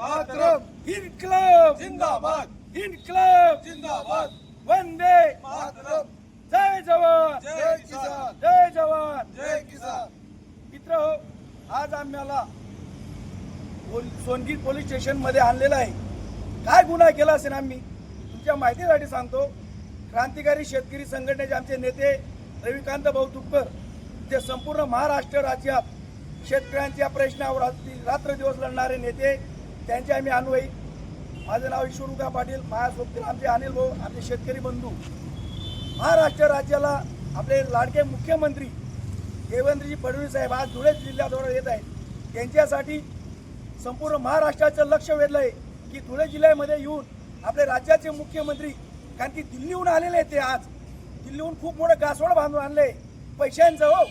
मातरम इन्क्लब! जिंदाबाद! इन्क्लब! जिंदाबाद! वंदे मातरम! जय जवान! जय किसान! जय जवान! जय किसान! मित्र हो आज आम्हाला सोनगीर पोलीस स्टेशनमध्ये आणलेलं आहे. काय गुन्हा केला असेल आम्ही? तुमच्या माहितीसाठी सांगतो क्रांतिकारी शेतकरी संघटनेचे आमचे नेते रविकांत भाऊ तुपकर ते संपूर्ण महाराष्ट्र राज्यात शेतकऱ्यांच्या प्रश्नावर रात्री- रात्रदिवस लढणारे नेते त्यांचे आम्ही अनुयायी माझं नाव ईश्वरुका पाटील माझ्यासोबतील आमचे अनिल भाऊ आमचे शेतकरी बंधू. महाराष्ट्र राज्याला आपले लाडके मुख्यमंत्री देवेंद्रजी फडणवीस साहेब आज धुळे जिल्ह्याद्वारे येत आहेत. त्यांच्यासाठी संपूर्ण महाराष्ट्राचं लक्ष वेधलं आहे की धुळे जिल्ह्यामध्ये येऊन आपले राज्याचे मुख्यमंत्री कारण की दिल्लीहून आलेले आहेत ते आज. दिल्लीहून खूप मोठं गासवड बांधून आणले पैशांचं हो.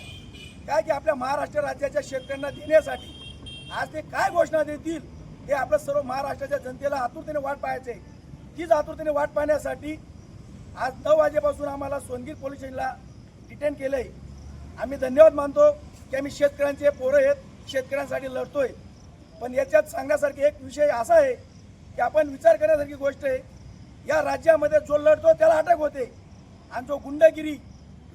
काय की आपल्या महाराष्ट्र राज्याच्या शेतकऱ्यांना देण्यासाठी. आज ते काय घोषणा देतील? हे आपलं सर्व महाराष्ट्राच्या जनतेला आतुरतेने वाट पाहायचे तीच आतुरतेने वाट पाहण्यासाठी आज नऊ वाजेपासून आम्हाला सोनगीर पोलीस स्टेशनला डिटेन केलंय. आम्ही धन्यवाद मानतो की आम्ही शेतकऱ्यांचे पोरं आहेत शेतकऱ्यांसाठी लढतोय. पण याच्यात सांगण्यासारखे एक विषय असा आहे की आपण विचार करण्यासारखी गोष्ट आहे या राज्यामध्ये जो लढतो त्याला अटक होते. आणि जो गुंडगिरी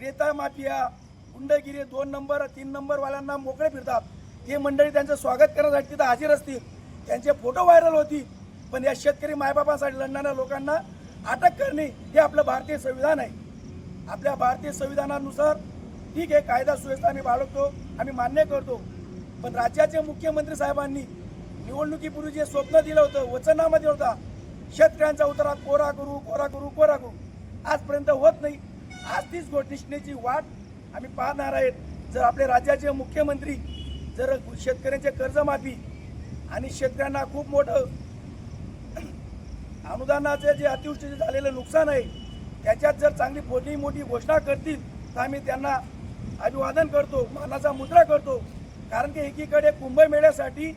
रेता माफिया गुंडगिरी दोन नंबर तीन नंबरवाल्यांना मोकळे फिरतात. ते मंडळी त्यांचं स्वागत करण्यासाठी तिथं हजर असतील. त्यांचे फोटो व्हायरल होतील पण या शेतकरी मायबापांसाठी लढणाऱ्या लोकांना अटक करणे हे आपलं भारतीय संविधान आहे. आपल्या भारतीय संविधानानुसार ठीक आहे कायदा सुव्यवस्था आम्ही बाळगतो आम्ही मान्य करतो. पण राज्याचे मुख्यमंत्री साहेबांनी निवडणुकीपूर्वी जे स्वप्न दिलं होतं वचननामा दिलं होता शेतकऱ्यांचा उतारा कोरा करू कोरा करू कोरा करू आजपर्यंत होत नाही. आज तीच घोषणेची वाट आम्ही पाहणार आहेत. जर आपले राज्याचे मुख्यमंत्री जर शेतकऱ्यांचे कर्जमाफी आणि शेतकऱ्यांना खूप मोठं अनुदानाचे जे अतिवृष्टीचे झालेलं नुकसान आहे त्याच्यात जर चांगली मोठी मोठी घोषणा करतील तर आम्ही त्यांना अभिवादन करतो मानाचा मुद्रा करतो. कारण की एकीकडे कुंभमेळ्यासाठी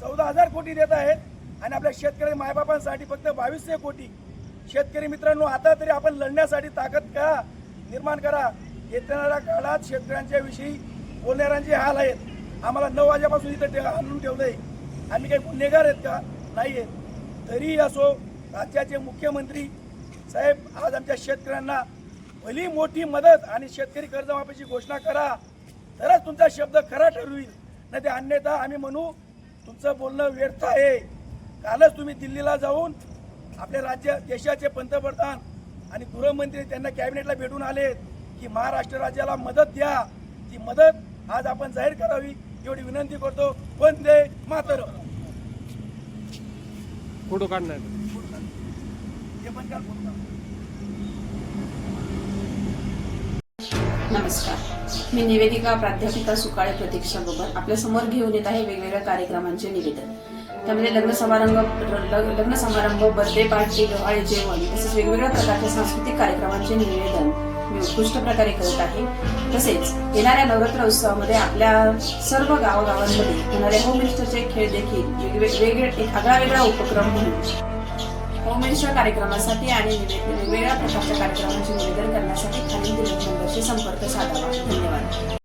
चौदा हजार कोटी देत आहेत आणि आपल्या शेतकरी मायबापांसाठी फक्त बावीसशे कोटी. शेतकरी मित्रांनो आता तरी आपण लढण्यासाठी ताकद करा निर्माण करा? येणाऱ्या काळात शेतकऱ्यांच्या विषयी बोलणाऱ्यांचे हाल आहेत. आम्हाला नऊ वाजेपासून इथं आणून आणून आहे आम्ही काही गुन्हेगार आहेत का? नाही आहेत. तरीही असो राज्याचे मुख्यमंत्री साहेब आज आमच्या शेतकऱ्यांना भली मोठी मदत आणि शेतकरी कर्जमाफीची घोषणा करा. तरच तुमचा शब्द खरा ठरवील. नाही ते अन्यथा आम्ही म्हणू तुमचं बोलणं व्यर्थ आहे. कालच तुम्ही दिल्लीला जाऊन आपल्या राज्य देशाचे पंतप्रधान आणि गृहमंत्री त्यांना कॅबिनेटला भेटून आले की महाराष्ट्र राज्याला मदत द्या. ती मदत आज आपण जाहीर करावी एवढी विनंती करतो. वंदे मातरम. फोटो काढणार. पण नमस्कार. मी निवेदिका प्राध्यापिका सुकाळे प्रतीक्षा बरोबर आपल्यासमोर घेऊन येत आहे वेगवेगळ्या कार्यक्रमांचे निवेदन. त्यामध्ये लग्न समारंभ लग्न समारंभ बर्थडे पार्टी डोहाळे जेवण तसेच वेगवेगळ्या प्रकारच्या सांस्कृतिक कार्यक्रमांचे निवेदन. उत्कृष्ट प्रकारे करत आहे. तसेच येणाऱ्या नवरात्र उत्सवामध्ये आपल्या सर्व गावागावांमध्ये होणाऱ्या होम मिनिस्टरचे खेळ देखील वेगवेगळे वेगळे एक आगळा वेगळा उपक्रम म्हणून होममिनिस्टर कार्यक्रमासाठी आणि वेगवेगळ्या प्रकारच्या कार्यक्रमांचे निवेदन करण्यासाठी खालील दिलेल्या नंबरशी संपर्क साधावा. धन्यवाद.